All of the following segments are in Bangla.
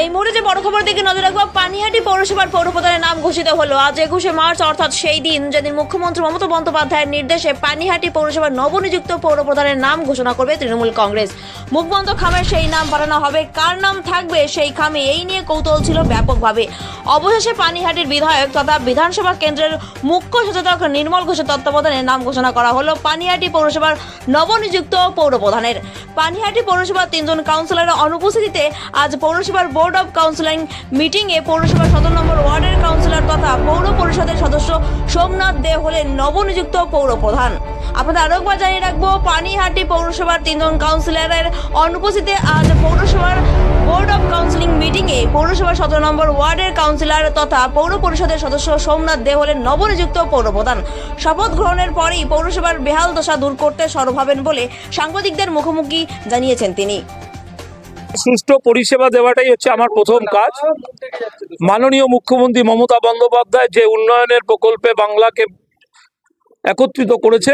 এই মুহূর্তে যে বড় খবর দিকে নজর রাখব, পানিহাটি পৌরসভার পৌরপ্রধানের নাম ঘোষিত হলো। আজ একুশে মার্চ, অর্থাৎ সেই দিন যেদিন মুখ্যমন্ত্রী মমতা বন্দ্যোপাধ্যায়ের নির্দেশে পানিহাটি পৌরসভার নবনিযুক্ত পৌরপ্রধানের নাম ঘোষণা করবে তৃণমূল কংগ্রেস। মুখবন্ধ খামের সেই নাম পাঠানো হবে। কার নাম থাকবে সেই খামে? এই নিয়ে কৌতূহল ছিল ব্যাপকভাবে। অবশেষে পানিহাটির বিধায়ক তথা বিধানসভা কেন্দ্রের মুখ্য সচেতক নির্মল ঘোষের তত্ত্বাবধানে নাম ঘোষণা করা হলো পানিহাটি পৌরসভার নবনিযুক্ত পৌরপ্রধানের। পানিহাটি পৌরসভার তিনজন কাউন্সিলরের অনুপস্থিতিতে আজ পৌরসভার বোর্ড অব কাউন্সিলিং মিটিংয়ে পৌরসভার সতেরো নম্বর ওয়ার্ডের কাউন্সিলর তথা পৌর পরিষদের সদস্য সোমনাথ দে হলেন নবনিযুক্ত পৌরপ্রধান। আপনাদের আরও একবার জানিয়ে রাখব, পানিহাটি পৌরসভার তিনজন কাউন্সিলরের অনুপস্থিতিতে আজ পৌরসভার বোর্ড অব কাউন্সিলিং মিটিংয়ে পৌরসভার সতেরো নম্বর ওয়ার্ডের কাউন্সিলর তথা পৌর পরিষদের সদস্য সোমনাথ দে হলেন নবনিযুক্ত পৌরপ্রধান শপথ গ্রহণের পরেই পৌরসভার বেহাল দশা দূর করতে সরব হবেন বলে সাংবাদিকদের মুখোমুখি জানিয়েছেন তিনি। সুষ্ঠু পরিষেবা দেওয়াটাই হচ্ছে আমার প্রথম কাজ। মাননীয় মুখ্যমন্ত্রী মমতা বন্দ্যোপাধ্যায় যে উন্নয়নের প্রকল্পে বাংলাকে একত্রিত করেছে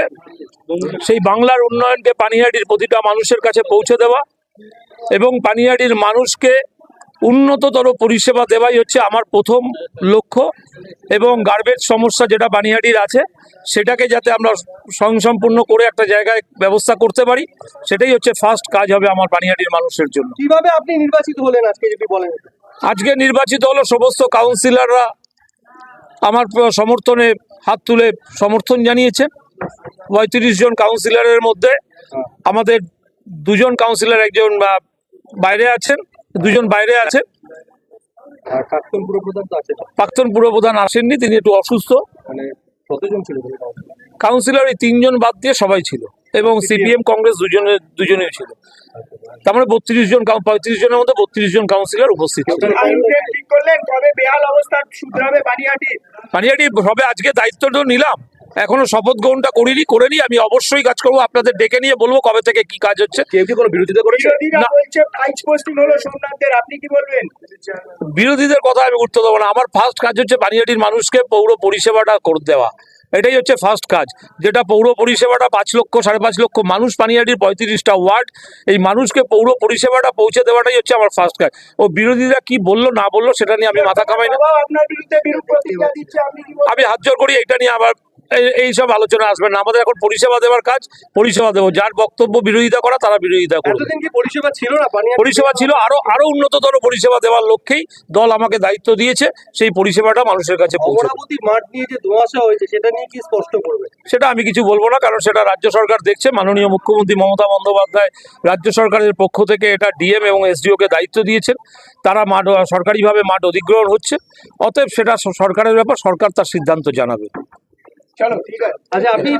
সেই বাংলার উন্নয়নকে পানিহাটির প্রতিটা মানুষের কাছে পৌঁছে দেওয়া এবং পানিহাটির মানুষকে উন্নততর পরিষেবা দেওয়াই হচ্ছে আমার প্রথম লক্ষ্য এবং গার্বেজ সমস্যা যেটা পানিহাটির আছে সেটাকে যাতে আমরা স্বয়ংসম্পূর্ণ করে একটা জায়গায় ব্যবস্থা করতে পারি সেটাই হচ্ছে ফার্স্ট কাজ হবে আমার পানিহাটির মানুষের জন্য। কীভাবে আপনি নির্বাচিত হলেন আজকে যদি বলেন? আজকে নির্বাচিত হলো সমস্ত কাউন্সিলররা আমার সমর্থনে হাত তুলে সমর্থন জানিয়েছেন। পঁয়ত্রিশ জন কাউন্সিলরের মধ্যে আমাদের দুজন কাউন্সিলর একজন বাইরে আছেন দুজন বাইরে আছেন। প্রাক্তন প্রাক্তন পুরপ্রধান আসেননি তিনি একটু অসুস্থ। মানে? কাউন্সিলর এই তিনজন বাদ দিয়ে সবাই ছিল এবং সিপিএম কংগ্রেস দুজনের দুজনেই ছিল। তার মানে বত্রিশ জন পঁয়ত্রিশ জনের মধ্যে বত্রিশ জন কাউন্সিলর উপস্থিত ছিল। পানিহাটি সবে আজকে দায়িত্ব তো নিলাম। এখনও শপথ গ্রহণটা করিনি করে নি আমি অবশ্যই কাজ করব। আপনাদের ডেকে নিয়ে বলব কবে থেকে কি কাজ হচ্ছে। কেউ কি কোনো বিরোধিতা করেছে? বিরোধীরা না। বলছে টাইচ পোস্টিং হলো সোমনাথদের আপনি কি বলবেন? বিরোধীদের কথা আমি উঠতে দেবো না। আমার ফার্স্ট কাজ হচ্ছে পানিহাটির মানুষকে পৌর পরিষেবাটা করে দেওয়া। এটাই হচ্ছে ফার্স্ট কাজ। যেটা পৌর পরিষেবাটা পাঁচ লক্ষ সাড়ে পাঁচ লক্ষ মানুষ পানিহাটির পঁয়ত্রিশটা ওয়ার্ড এই মানুষকে পৌর পরিষেবাটা পৌঁছে দেওয়াটাই হচ্ছে আমার ফার্স্ট কাজ। ও বিরোধীরা কি বলল না বলল সেটা নিয়ে আমি মাথা কামাই না। আমি হাত জোর করি এটা নিয়ে আবার এই- এই সব আলোচনা আসবে না। আমাদের এখন পরিষেবা দেওয়ার কাজ পরিষেবা দেবো। যার বক্তব্য বিরোধিতা করা তারা বিরোধিতা করবে। পরিষেবা ছিল না? পরিষেবা ছিল। আরও আরও উন্নততর পরিষেবা দেওয়ার লক্ষ্যেই দল আমাকে দায়িত্ব দিয়েছে। সেই পরিষেবাটা মানুষের কাছে পৌঁছে মাঠ নিয়ে যে ধোঁয়াশা হয়েছে সেটা নিয়ে কি স্পষ্ট করবে? সেটা আমি কিছু বলব না কারণ সেটা রাজ্য সরকার দেখছে। মাননীয় মুখ্যমন্ত্রী মমতা বন্দ্যোপাধ্যায় রাজ্য সরকারের পক্ষ থেকে এটা ডিএম এবং এসডিও কে দায়িত্ব দিয়েছেন। তারা মাঠ সরকারিভাবে মাঠ অধিগ্রহণ হচ্ছে। অতএব সেটা সরকারের ব্যাপার সরকার তার সিদ্ধান্ত জানাবে। চলো ঠিক আছে। আচ্ছা আপনি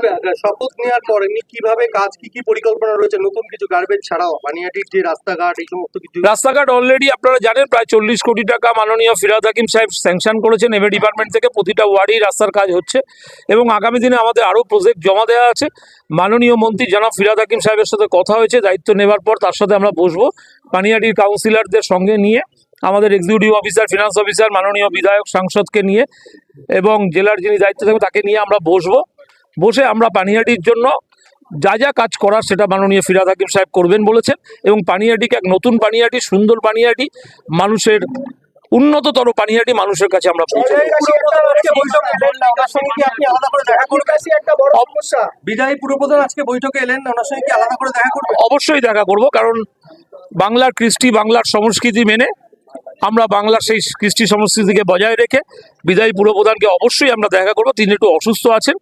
শপথ নেওয়ার পর এমনি কীভাবে কাজ কি কি পরিকল্পনা রয়েছে? নতুন কিছু গার্বেজ ছাড়াও পানিয়াটির যে রাস্তাঘাট এই সমস্ত কিছু? রাস্তাঘাট অলরেডি আপনারা জানেন প্রায় চল্লিশ কোটি টাকা মাননীয় ফিরাদ হাকিম সাহেব স্যাংশন করেছেন এমএ ডিপার্টমেন্ট থেকে প্রতিটা ওয়ার্ডেই রাস্তার কাজ হচ্ছে। এবং আগামী দিনে আমাদের আরও প্রজেক্ট জমা দেওয়া আছে। মাননীয় মন্ত্রী জনাব ফিরাদ হাকিম সাহেবের সাথে কথা হয়েছে দায়িত্ব নেবার পর তার সাথে আমরা বসবো। পানিয়াটির কাউন্সিলরদের সঙ্গে নিয়ে আমাদের এক্সিকিউটিভ অফিসার ফিনান্স অফিসার মাননীয় বিধায়ক সাংসদকে নিয়ে এবং জেলার যিনি দায়িত্ব থাকবে তাকে নিয়ে আমরা বসবো। বসে আমরা পানিহাটির জন্য যা যা কাজ করার সেটা মাননীয় ফিরাদ হাকিম সাহেব করবেন বলেছেন এবং পানিহাটিকে এক নতুন পানিহাটি সুন্দর পানিহাটি মানুষের উন্নততর পানিহাটি মানুষের কাছে আমরা বিদায়ী পুরপ্রধান আজকে বৈঠকে এলেন ওনার সঙ্গে কি আলাদা করে দেখা করবেন? অবশ্যই দেখা করব কারণ বাংলার কৃষ্টি বাংলার সংস্কৃতি মেনে আমরা বাংলার সেই কৃষ্টি সংস্কৃতিকে বজায় রেখে বিদায়ী পুরপ্রধানকে অবশ্যই আমরা দেখা করব। তিনি একটু অসুস্থ আছেন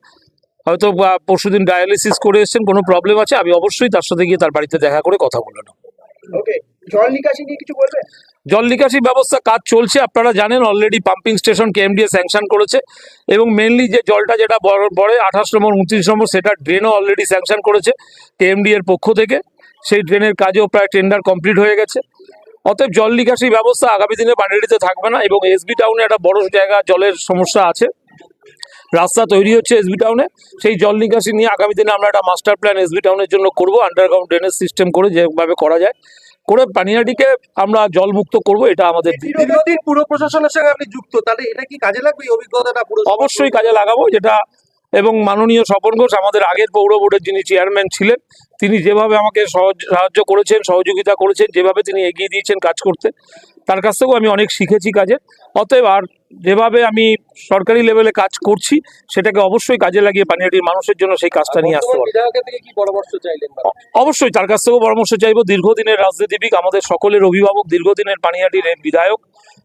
হয়তো পরশুদিন ডায়ালিসিস করে এসেছেন কোনো প্রবলেম আছে আমি অবশ্যই তার সাথে গিয়ে তার বাড়িতে দেখা করে কথা বলে নেব। জল নিকাশি নিয়ে কিছু বলবেন জল নিকাশি ব্যবস্থা কাজ চলছে আপনারা জানেন already pumping station KMDA sanction করেছে এবং মেনলি যে জলটা যেটা বড় আঠাশ নম্বর উনত্রিশ নম্বর সেটা ড্রেনও অলরেডি স্যাংশন করেছে কেএমডি এর পক্ষ থেকে। সেই ড্রেনের কাজও প্রায় টেন্ডার কমপ্লিট হয়ে গেছে। অতএব জল নিকাশি ব্যবস্থা আগামী দিনে পানিয়াটিতে থাকবে না এবং এসবি টাউনে একটা বড় জায়গা জলের সমস্যা আছে। রাস্তা তৈরি হচ্ছে এসবি টাউনে সেই জল নিকাশি নিয়ে আগামী দিনে আমরা একটা মাস্টার প্ল্যান এসবি টাউনের জন্য করব আন্ডারগ্রাউন্ড ড্রেনেজ সিস্টেম করে যেভাবে করা যায়। করে পানিয়াটিকে আমরা জলমুক্ত করব এটা আমাদের পুর প্রশাসনের সঙ্গে আপনি যুক্ত তাহলে এটা কি কাজে লাগবে এই অভিজ্ঞতাটা পুরো? অবশ্যই কাজে লাগাবো যেটা এবং মাননীয় স্বপন ঘোষ আমাদের আগের পৌর বোর্ডের যিনি চেয়ারম্যান ছিলেন তিনি যেভাবে আমাকে সহজ সাহায্য করেছেন সহযোগিতা করেছেন যেভাবে তিনি এগিয়ে দিয়েছেন কাজ করতে তার কাছ থেকেও আমি অনেক শিখেছি কাজের অতএব আর যেভাবে আমি সরকারি লেভেলে কাজ করছি সেটাকে অবশ্যই কাজে লাগিয়ে পানিহাটির মানুষের জন্য সেই কাজটা নিয়ে আসতে পারব। অবশ্যই তার কাছ থেকেও পরামর্শ চাইব। দীর্ঘদিনের রাজনীতিবিদ আমাদের সকলের অভিভাবক দীর্ঘদিনের পানিহাটির বিধায়ক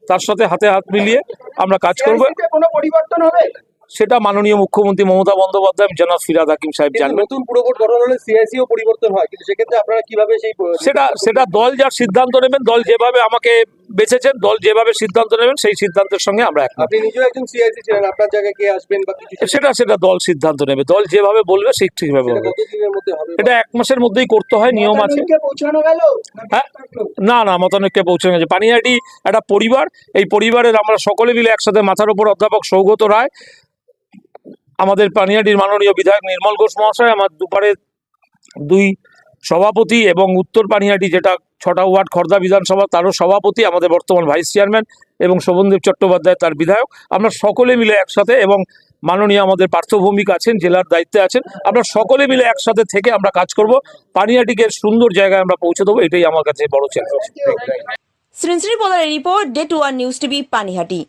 তার সাথে হাতে হাত মিলিয়ে আমরা কাজ করব। কোনো পরিবর্তন হবে? সেটা মাননীয় মুখ্যমন্ত্রী মমতা বন্দ্যোপাধ্যায় জনাব ফিরাদ হাকিম সাহেব জানবেন। নতুন পুরো বোর্ড গঠন হলে সিআইসিও পরিবর্তন হয় কিন্তু সেক্ষেত্রে আপনারা কীভাবে সেই সেটা সেটা দল যার সিদ্ধান্ত নেবেন দল যেভাবে আমাকে বেছেছেন দল যেভাবে সিদ্ধান্ত নেবেন সেই সিদ্ধান্তের সঙ্গে আমরা একমত। আপনি নিজেও একজন সিআইসি ছিলেন আপনার জায়গায় কে আসবেন বা কিছু সেটা সেটা দল সিদ্ধান্ত নেবে দল যেভাবে বলবে সেই ঠিকভাবে হবে হবে? এটা এক মাসের মধ্যেই করতে হয় নিয়ম আছে। পৌঁছানো হ্যাঁ? না না মতানৈক্যে পৌঁছে গেছে। পানিহাটি একটা পরিবার এই পরিবারের আমরা সকলে মিলে একসাথে মাথার উপর অধ্যাপক সৌগত রায় আমাদের পানিহাটির মাননীয় বিধায়ক নির্মল ঘোষ মহাশয়, আমার দুপারে দুই সভাপতি এবং উত্তর পানিহাটি যেটা ছটা ওয়ার্ড খর্দা বিধানসভা, তারও সভাপতি আমাদের বর্তমান ভাইস চেয়ারম্যান এবং শোভনদেব চট্টোপাধ্যায় তার বিধায়ক। আমরা সকলে মিলে একসাথে এবং মাননীয় আমাদের পার্থভৌমিক আছেন, জেলার দায়িত্বে আছেন, আমরা সকলে মিলে একসাথে থেকে আমরা কাজ করব। পানিহাটিকে সুন্দর জায়গায় আমরা পৌঁছে দেবো, এটাই আমার কাছে বড় challenge. Sri Sri পদারের report to one news TV, Panihati.